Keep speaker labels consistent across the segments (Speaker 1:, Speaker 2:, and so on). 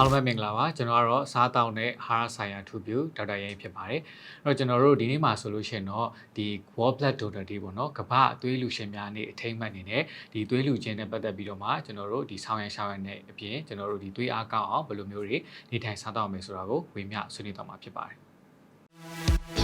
Speaker 1: အားလုံးပဲမင်္ဂလာပါကျွန်တော်ကတော့စားတောင်းတဲ့ဟာရဆိုင်ရာထူပြူဒေါက်တာရင်ဖြစ်ပါတယ်အဲ့တော့ကျွန်တော်တို့ဒီနေ့မှာဆိုလို့ရှိရင်တော့ဒီ World Blood Donor Day ပေါ့နော်ကမ္ဘာအသွေးလူရှင်များနေ့အထိမ်းအမှတ်အနေနဲ့ဒီသွေးလူချင်းနဲ့ပတ်သက်ပြီးတော့မှကျွန်တော်တို့ဒီဆောင်းရံရှောင်းရံနဲ့အပြင်ကျွန်တော်တို့ဒီသွေးအားကောင်းအောင်ဘယ်လိုမျိုးတွေနေထိုင်စားတောင်းမယ်ဆိုတာကိုဝေမျှဆွေးနွေးတော့မှာဖြစ်ပါတယ်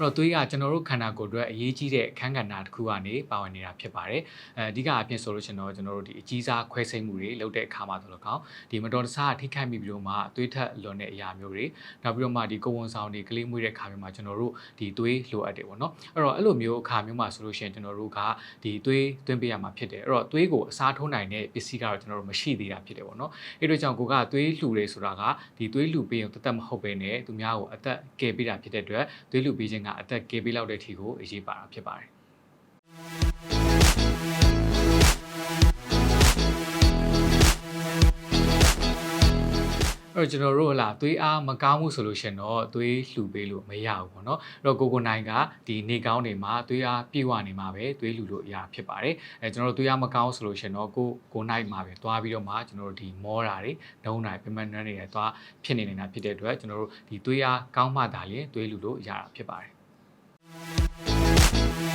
Speaker 1: အဲ့တော့သွေးကကျွန်တော်တို့ခန္ဓာကိုယ်အတွက်အရေးကြီးတဲ့အခန်းကဏ္ဍတစ်ခုကနေပါဝင်နေတာဖြစ်ပါတယ်။အဲအဓိကအဖြစ်ဆိုလို့ရှင်တော့ကျွန်တော်တို့ဒီအကြီးစားခွဲစိတ်မှုတွေလုပ်တဲ့အခါမှာဆိုတော့ကောင်းဒီမတော်တဆထိခိုက်မိပြီးတော့မှသွေးထက်လွန်တဲ့အရာမျိုးတွေနောက်ပြီးတော့မှဒီကိုဝန်ဆောင်တွေကလေးမွေးတဲ့အခါမျိုးမှာကျွန်တော်တို့ဒီသွေးလိုအပ်တယ်ပေါ့နော်။အဲ့တော့အဲ့လိုမျိုးအခါမျိုးမှာဆိုလို့ရှင်ကျွန်တော်တို့ကဒီသွေးသွင်းပေးရမှာဖြစ်တယ်။အဲ့တော့သွေးကိုအစားထိုးနိုင်တဲ့ပစ္စည်းကတော့ကျွန်တော်တို့မရှိသေးတာဖြစ်တယ်ပေါ့နော်။အဲ့တို့ကြောင့်ကိုကသွေးလှူတယ်ဆိုတာကဒီသွေးလှူပေးရင်တသက်မဟုတ်ပဲနဲ့သူများကိုအသက်ကယ်ပေးတာဖြစ်တဲ့အတွက်သွေးလှူပေးခြင်းကအသက်ကယ်ပေးလောက်တဲ့အထိကိုအရေးပါတာဖြစ်ပါတယ်အဲ့တော့ကျွန်တော်တို့ဟလာသွေးအားမကောင်းမှုဆိုလို့ရှရင်တော့သွေးလှူပေးလို့မရဘူးပေါ့နော်အဲ့တော့ကိုကိုနိုင်ကဒီနေကောင်းတွေမှာသွေးအားပြည့်ဝနေမှာပဲသွေးလှူလို့ရဖြစ်ပါတယ်အဲကျွန်တော်တို့သွေးအားမကောင်းဆိုလို့ရှရင်တော့ကိုကိုနိုင်မှာပဲသွားပြီးတော့မှကျွန်တော်တို့ဒီမောတာတွေဒုံးတာတွေပင်မနှမ်းတွေသွားဖြစ်နေနေတာဖြစ်တဲ့အတွက်ကျွန်တော်တို့ဒီသွေးအားကောင်းမှသာလျှင်သွေးလှူလို့ရတာဖြစ်ပါတယ် we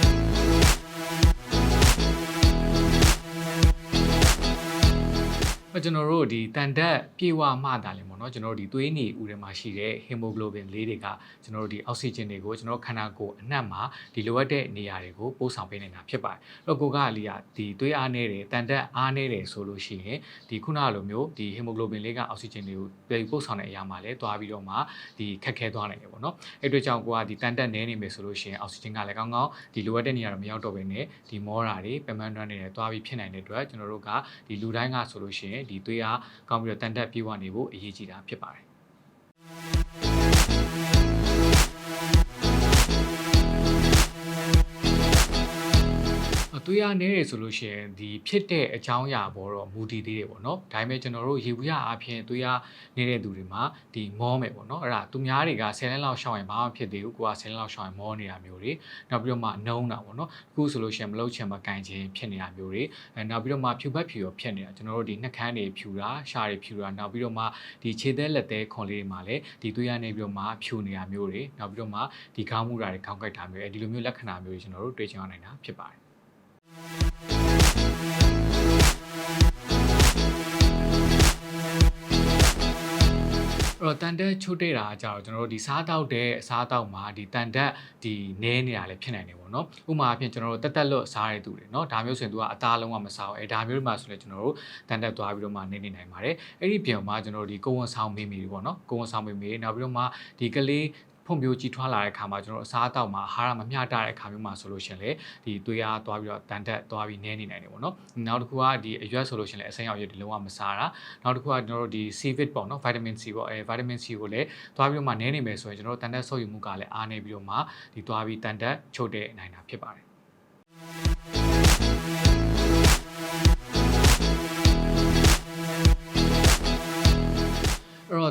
Speaker 1: ကျွန်တော်တို့ဒီတန်တက်ပြေဝမှတာလည်းပေါ့နော်ကျွန်တော်တို့ဒီသွေးနေဦးထဲမှာရှိတဲ့ hemoglobin လေးတွေကကျွန်တော်တို့ဒီအောက်ဆီဂျင်တွေကိုကျွန်တော်တို့ခန္ဓာကိုယ်အနှံ့မှာဒီလိုအပ်တဲ့နေရာတွေကိုပို့ဆောင်ပေးနေတာဖြစ်ပါတယ်။အဲ့တော့ကိုကလီကဒီသွေးအားနေတယ်တန်တက်အားနေတယ်ဆိုလို့ရှိရင်ဒီခုနလိုမျိုးဒီ hemoglobin လေးကအောက်ဆီဂျင်တွေကိုပြန်ပို့ဆောင်တဲ့အရာမှာလည်းတွားပြီးတော့မှဒီခက်ခဲသွားနိုင်တယ်ပေါ့နော်။အဲ့အတွက်ကြောင့်ကိုကဒီတန်တက်နေနေမယ်ဆိုလို့ရှိရင်အောက်ဆီဂျင်ကလည်းကောင်းကောင်းဒီလိုအပ်တဲ့နေရာတော့မရောက်တော့ဘဲနဲ့ဒီမောတာတွေပမန်တွန်းတွေတွားပြီးဖြစ်နိုင်တဲ့အတွက်ကျွန်တော်တို့ကဒီလူတိုင်းကဆိုလို့ရှိရင်ဒီသွေးအားကောင်းပြီးတော့တန်တက်ပြေးဝနေဖို့အရေးကြီးတာဖြစ်ပါတယ် သွေးရနေတယ်ဆိုလို့ရှိရင်ဒီဖြစ်တဲ့အကြောင်းအရာပေါ်တော့မူတည်သေးတယ်ပေါ့နော်ဒါပေမဲ့ကျွန်တော်တို့ရေဘူးရအဖြစ်သွေးရနေတဲ့သူတွေမှာဒီမောမယ်ပေါ့နော်အဲ့ဒါသူများတွေက10လလောက်ရှောင်းရင်ဘာမှဖြစ်သေးဘူးကိုက10လလောက်ရှောင်းရင်မောနေတာမျိုးတွေနောက်ပြီးတော့မှနှုံးတာပေါ့နော်အခုဆိုလို့ရှိရင်မလုတ်ချင်မကင်ချင်ဖြစ်နေတာမျိုးတွေအဲနောက်ပြီးတော့မှဖြူဘက်ဖြူရောဖြစ်နေတာကျွန်တော်တို့ဒီနှက်ခမ်းတွေဖြူတာရှားတွေဖြူတာနောက်ပြီးတော့မှဒီခြေသက်လက်သက်ခွန်လေးတွေမှာလည်းဒီသွေးရနေပြီးတော့မှဖြူနေတာမျိုးတွေနောက်ပြီးတော့မှဒီခေါင်းမူတာတွေခေါင်းကိုက်တာမျိုးအဲဒီလိုမျိုးလက္ခဏာမျိုးတွေကျွန်တော်တို့တွေ့ကြရနိုင်တာဖြစ်ပါတယ်အဲ့ တော့တန်တက်ချို့တဲ့တာကြတော့ကျွန်တော်တို့ဒီစားတောက်တဲ့အစားတောက်မှာဒီတန်တက်ဒီနဲနေတာလည်းဖြစ်နိုင်တယ်ပေါ့နော်ဥပမာအဖြစ်ကျွန်တော်တို့တက်တက်လွတ်စားရတဲ့သူတွေနော်ဒါမျိုးဆိုရင်သူကအသားလုံးဝမစားဘူးအဲဒါမျိုးတွေမှာဆိုလည်းကျွန်တော်တို့တန်တက်သွားပြီးတော့မှနေနေနိုင်ပါတယ်အဲ့ဒီပြောင်မှာကျွန်တော်တို့ဒီကိုဝန်ဆောင်မိမိတွေပေါ့နော်ကိုဝန်ဆောင်မိမိတွေနောက်ပြီးတော့မှဒီကလေး ဖွံ့ဖြိုးကြီးထွားလာတဲ့အခါမှာကျွန်တော်တို့အစားအသောက်မှာအာဟာရမမျှတတဲ့အခါမျိုးမှာဆိုလို့ရှိရင်လေဒီသွေးအားသွားပြီးတော့တန်တက်သွားပြီးနည်းနေနိုင်တယ်ပေါ့နော်နောက်တစ်ခုကဒီအရွက်ဆိုလို့ရှိရင်လည်းအစိမ်းရောင်ရည်ဒီလုံးဝမစားတာနောက်တစ်ခုကကျွန်တော်တို့ဒီ C vit ပေါ့နော် vitamin C ပေါ့အဲ vitamin C ကိုလည်းသွားပြီးတော့မှနည်းနေမယ်ဆိုရင်ကျွန်တော်တို့တန်တက်ဆုပ်ယူမှုကလည်းအားနေပြီးတော့မှဒီသွားပြီးတန်တက်ချုပ်တဲ့နိုင်တာဖြစ်ပါတယ်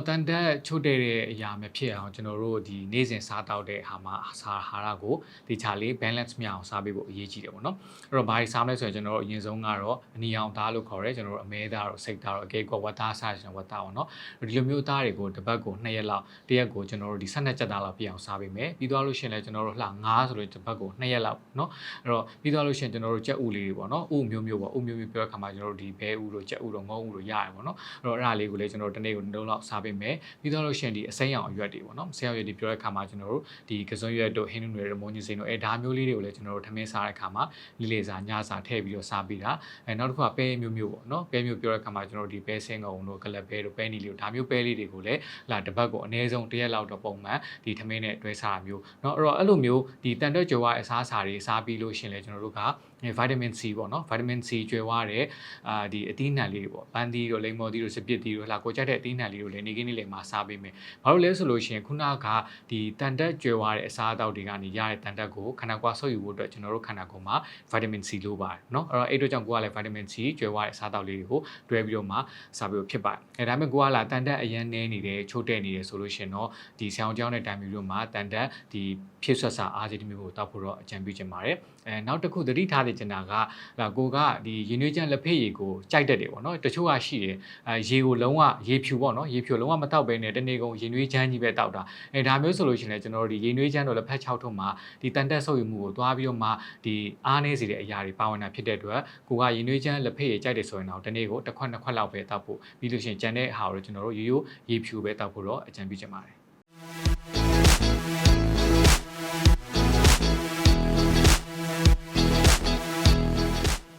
Speaker 1: တော့တန်တက်ချုပ်တဲ့တဲ့အရာမဖြစ်အောင်ကျွန်တော်တို့ဒီနေ့စဉ်စားတောက်တဲ့ဟာမှာစားဟာရကိုဒီချာလေး balance မြအောင်စားပေးဖို့အရေးကြီးတယ်ပေါ့နော်အဲ့တော့ဘာတွေစားမလဲဆိုရင်ကျွန်တော်တို့အရင်ဆုံးကတော့အနီအောင်သားလို့ခေါ်ရဲကျွန်တော်တို့အမဲသားတို့စိတ်သားတို့အကေကောဝတ်သားစားရှင်ဝတ်သားပေါ့နော်ဒီလိုမျိုးသားတွေကိုတစ်ပတ်ကို2ရက်လောက်တစ်ရက်ကိုကျွန်တော်တို့ဒီ12ချက်သားလောက်ပြအောင်စားပေးမယ်ပြီးသွားလို့ရှိရင်လည်းကျွန်တော်တို့လှ9ဆိုလို့တစ်ပတ်ကို2ရက်လောက်နော်အဲ့တော့ပြီးသွားလို့ရှိရင်ကျွန်တော်တို့ကြက်ဥလေးတွေပေါ့နော်ဥမျိုးမျိုးပေါ့ဥမျိုးမျိုးပြောတဲ့ခါမှာကျွန်တော်တို့ဒီဘဲဥတို့ကြက်ဥတို့ငုံဥတို့ရတယ်ပေါ့နော်အဲ့တော့အဲ့ဒါလေးကိုလည်းကျွန်တော်တို့တစ်နေ့ကို2လောက်စားပေးမယ်ပြီးတော့လို့ရှိရင်ဒီအစိမ်းရောင်အရွက်တွေပေါ့နော်အစိမ်းရောင်ရွက်တွေပြောတဲ့ခါမှာကျွန်တော်တို့ဒီကစွန်ရွက်တို့ဟင်းနုတွေတို့မုံညစိန်တို့အဲဒါမျိုးလေးတွေကိုလည်းကျွန်တော်တို့ထမင်းစားတဲ့ခါမှာလေးလေးစားညစားထည့်ပြီးတော့စားပြီးတာအဲနောက်တစ်ခုကပဲမျိုးမျိုးပေါ့နော်ပဲမျိုးပြောတဲ့ခါမှာကျွန်တော်တို့ဒီပဲစင်းကုံတို့ကလပ်ပဲတို့ပဲနီလေးတို့ဒါမျိုးပဲလေးတွေကိုလည်းလာတစ်ပတ်ကိုအနည်းဆုံးတစ်ရက်လောက်တော့ပုံမှန်ဒီထမင်းနဲ့တွဲစားတာမျိုးเนาะအဲ့တော့အဲ့လိုမျိုးဒီတန်တက်ကြွားအစားအစာတွေစားပြီးလို့ရှင်လေကျွန်တော်တို့က ဗိုက်တာမင် C ပေါ့နော်ဗိုက်တာမင် C ကျွဲဝါတဲ့အာဒီအသီးနှံလေးတွေပေါ့ပန်းသီးတို့လိမ္မော်သီးတို့စပစ်သီးတို့လှကိုကြတဲ့အသီးနှံလေးတို့လည်းနေကင်းနေလိမ္မာစားပေးမယ်ဘာလို့လဲဆိုလို့ရှိရင်ခုနကဒီတန်တက်ကျွဲဝါတဲ့အစားအသောက်တွေကနေရတဲ့တန်တက်ကိုခန္ဓာကိုယ်ဆုပ်ယူဖို့အတွက်ကျွန်တော်တို့ခန္ဓာကိုယ်မှာဗိုက်တာမင် C လိုပါတယ်နော်အဲ့တော့အဲ့တို့ကြောင့်ကိုယ်ကလည်းဗိုက်တာမင် C ကျွဲဝါတဲ့အစားအသောက်လေးတွေကိုတွဲပြီးတော့မှစားပြီးဖြစ်ပါတယ်အဲဒါပေမဲ့ကိုယ်ကလာတန်တက်အရန်နေနေတယ်ချို့တဲ့နေတယ်ဆိုလို့ရှိရင်တော့ဒီဆောင်းကြောင်းတဲ့တိုင်ပြီးတော့မှတန်တက်ဒီဖြည့်ဆွတ်စာအားစီတမျိုးကိုတောက်ဖို့တော့အကြံပြုချင်ပါတယ် အဲနောက်တစ်ခုသတိထားသိချင်တာကဒါကိုကဒီရင်းနှီးချမ်းလက်ဖက်ရည်ကိုကြိုက်တတ်တယ်ပေါ့နော်တချို့ကရှိတယ်အဲရေကိုလုံးဝရေဖြူပေါ့နော်ရေဖြူလုံးဝမတောက်ပဲနဲ့တနေ့ကုန်ရင်းနှီးချမ်းကြီးပဲတောက်တာအဲဒါမျိုးဆိုလို့ရှိရင်လည်းကျွန်တော်တို့ဒီရင်းနှီးချမ်းတို့လက်ဖက်6ထုံးမှာဒီတန်တက်ဆုပ်ယူမှုကိုသွားပြီးတော့မှဒီအားနည်းစေတဲ့အရာတွေပါဝင်တာဖြစ်တဲ့အတွက်ကိုကရင်းနှီးချမ်းလက်ဖက်ရည်ကြိုက်တယ်ဆိုရင်တော့တနေ့ကိုတစ်ခွက်နှစ်ခွက်လောက်ပဲတောက်ဖို့ပြီးလို့ရှိရင်ကြံတဲ့ဟာကိုကျွန်တော်တို့ရိုးရိုးရေဖြူပဲတောက်ဖို့တော့အကြံပြုချင်ပါတယ်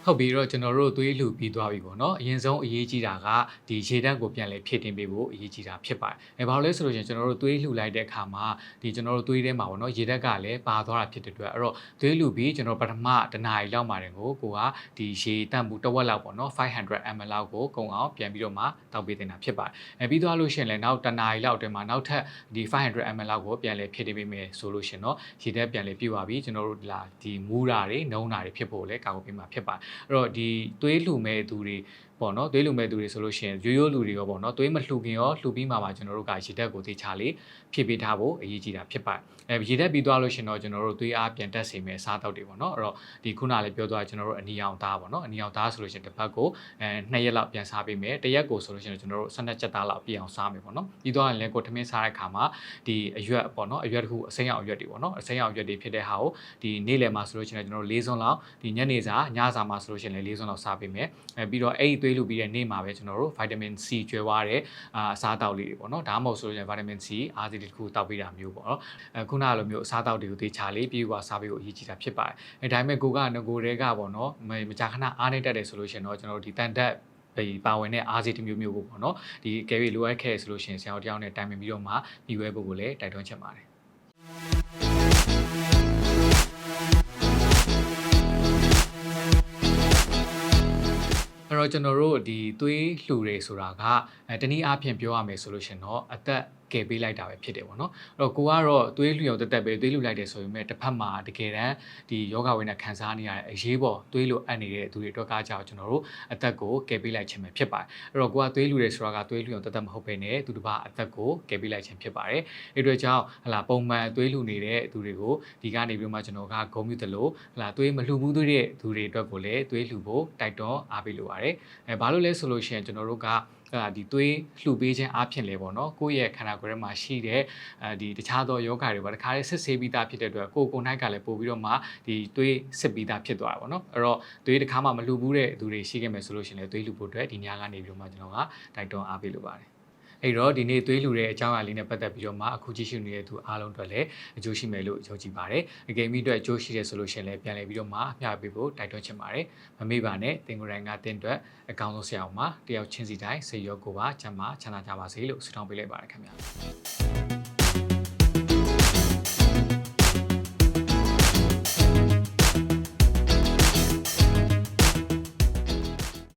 Speaker 1: ဟုတ်ပြီတော့ကျွန်တော်တို့သွေးလှူပြီးသွားပြီပေါ့နော်အရင်ဆုံးအရေးကြီးတာကဒီရေဓာတ်ကိုပြန်လဲဖြည့်တင်ပေးဖို့အရေးကြီးတာဖြစ်ပါတယ်အဲဘာလို့လဲဆိုလို့ရှိရင်ကျွန်တော်တို့သွေးလှူလိုက်တဲ့အခါမှာဒီကျွန်တော်တို့သွေးထဲမှာပေါ့နော်ရေဓာတ်ကလည်းပါသွားတာဖြစ်တဲ့အတွက်အဲ့တော့သွေးလှူပြီးကျွန်တော်ပထမတနားရီလောက်မှာတင်ကိုကိုကဒီရေတန့်မှုတစ်ဝက်လောက်ပေါ့နော်500 ml လောက်ကိုကုန်အောင်ပြန်ပြီးတော့မှတောက်ပေးတင်တာဖြစ်ပါတယ်အဲပြီးသွားလို့ရှိရင်လည်းနောက်တနားရီလောက်အတွင်းမှာနောက်ထပ်ဒီ500 ml လောက်ကိုပြန်လဲဖြည့်တင်ပေးမယ်ဆိုလို့ရှိရင်တော့ရေဓာတ်ပြန်လဲပြည့်သွားပြီကျွန်တော်တို့ဒီလာဒီမူးတာတွေနှုံးတာတွေဖြစ်ဖို့လည်းကာကွယ်ပေးမှာဖြစ်ပါတယ်အဲ့တော့ဒီသွေးလှူမဲ့သူတွေပေါ့နော်သွေးလှူမဲ့သူတွေဆိုလို့ရှိရင်ရိုးရိုးလူတွေရောပေါ့နော်သွေးမလှူခင်ရောလှူပြီးမှပါကျွန်တော်တို့ကရေဓာတ်ကိုသေချာလေးဖြည့်ပေးထားဖို့အရေးကြီးတာဖြစ်ပါတယ်အဲရေဓာတ်ပြီးသွားလို့ရှိရင်တော့ကျွန်တော်တို့သွေးအားပြန်တက်စေမယ်စားတောက်တွေပေါ့နော်အဲ့တော့ဒီခုနလည်းပြောသွားကျွန်တော်တို့အနီအောင်သားပေါ့နော်အနီအောင်သားဆိုလို့ရှိရင်တစ်ပတ်ကိုအဲနှစ်ရက်လောက်ပြန်စားပေးမယ်တစ်ရက်ကိုဆိုလို့ရှိရင်ကျွန်တော်တို့12ချက်သားလောက်ပြည့်အောင်စားမယ်ပေါ့နော်ပြီးသွားရင်လည်းကိုထမင်းစားတဲ့အခါမှာဒီအရွက်ပေါ့နော်အရွက်တစ်ခုအစိမ်းရောင်အရွက်တွေပေါ့နော်အစိမ်းရောင်အရွက်တွေဖြစ်တဲ့ဟာကိုဒီနေ့လယ်မှာဆိုလို့ရှိရင်ကျွန်တော်တို့၄စွန်းလောက်ဒီညနေစာညစာမှာဆိုလို့ရှိရင်လည်း၄စွန်းလောက်စားပေးမယ်အဲပြီးတော့အဲ့ဒီသွေးလူပြီးတဲ့နေ့မှာပဲကျွန်တော်တို့ vitamin C ကျွဲသွားတဲ့အာအစားအသောက်လေးတွေပေါ့နော်ဒါမှမဟုတ်ဆိုလို့ရှိရင် vitamin C အားစီတစ်ခုတောက်ပေးတာမျိုးပေါ့နော်အဲခုနကလိုမျိုးအစားအသောက်တွေကိုသေချာလေးပြေးကွာစားပေးဖို့အရေးကြီးတာဖြစ်ပါတယ်အဲဒါပေမဲ့ကိုကငကိုတွေကပေါ့နော်မမကြာခဏအားနေတတ်တယ်ဆိုလို့ရှိရင်တော့ကျွန်တော်တို့ဒီတန်တက်ဒီပါဝင်တဲ့အားစီတစ်မျိုးမျိုးကိုပေါ့နော်ဒီကယ်ရီလိုအပ်ခဲ့ဆိုလို့ရှိရင်ဆရာတို့တယောက်နဲ့တိုင်ပင်ပြီးတော့မှပြီးဝဲဖို့ကိုလည်းတိုက်တွန်းချင်ပါတယ် တော့ကျွန်တော်တို့ဒီသွေးလှူတွေဆိုတာကအဲတနည်းအားဖြင့်ပြောရမယ်ဆိုလို့ရှင်တော့အသက်ကယ်ပေးလိုက်တာပဲဖြစ်တယ်ပေါ့နော်အဲ့တော့ကိုကတော့သွေးလှူအောင်တက်တက်ပဲသွေးလှူလိုက်တယ်ဆိုပေမဲ့တစ်ဖက်မှာတကယ်တမ်းဒီယောဂဝိနဲ့ခံစားနေရတဲ့အရေးပေါ်သွေးလိုအပ်နေတဲ့သူတွေအတွက်ကကြောက်ကျွန်တော်တို့အသက်ကိုကယ်ပေးလိုက်ခြင်းပဲဖြစ်ပါတယ်အဲ့တော့ကိုကသွေးလှူတယ်ဆိုတာကသွေးလှူအောင်တက်တက်မဟုတ်ဘဲနဲ့သူတစ်ပါးအသက်ကိုကယ်ပေးလိုက်ခြင်းဖြစ်ပါတယ်အဲ့အတွက်ကြောင့်ဟလာပုံမှန်သွေးလှူနေတဲ့သူတွေကိုဒီကနေပြီးမှကျွန်တော်ကဂုဏ်ပြုသလိုဟလာသွေးမလှူဘူးသွေးတဲ့သူတွေအတွက်ကိုလည်းသွေးလှူဖို့တိုက်တွန်းအားပေးလိုပါတယ်အဲဘာလို့လဲဆိုလို့ရှိရင်ကျွန်တော်တို့ကအဲ့ဒါဒီသွေးလှူပေးခြင်းအပြင်လေပေါ့နော်ကိုယ့်ရဲ့ခန္ဓာကိုယ်ထဲမှာရှိတဲ့အဲဒီတခြားသောယောဂတွေပေါ့တခါလေးစစ်ဆေးပြီးသားဖြစ်တဲ့အတွက်ကိုယ်ကိုယ်၌ကလည်းပို့ပြီးတော့မှဒီသွေးစစ်ပြီးသားဖြစ်သွားတာပေါ့နော်အဲ့တော့သွေးတစ်ခါမှမလှူဘူးတဲ့သူတွေရှိခဲ့မယ်ဆိုလို့ရှိရင်လည်းသွေးလှူဖို့အတွက်ဒီညကနေပြီးတော့မှကျွန်တော်ကတိုက်တွန်းအားပေးလိုပါတယ် အဲ့တော့ဒီနေ့သွေးလှူတဲ့အကြောင်းအရာလေးနဲ့ပတ်သက်ပြီးတော့မှအခုကြည့်ရှုနေတဲ့သူအားလုံးအတွက်လည်းအကျိုးရှိမယ်လို့ယုံကြည်ပါတယ်။အကယ်၍အတွက်အကျိုးရှိတယ်ဆိုလို့ရှိရင်လည်းပြန်လည်ပြီးတော့မှမျှပေးဖို့တိုက်တွန်းချင်ပါတယ်။မမေ့ပါနဲ့တင်ကိုယ်တိုင်ကတင်းအတွက်အကောင်းဆုံးဆရာအောင်မှာတယောက်ချင်းစီတိုင်းစေရောကိုပါချမ်းသာချမ်းသာကြပါစေလို့ဆုတောင်းပေးလိုက်ပါတယ်ခင်ဗျာ။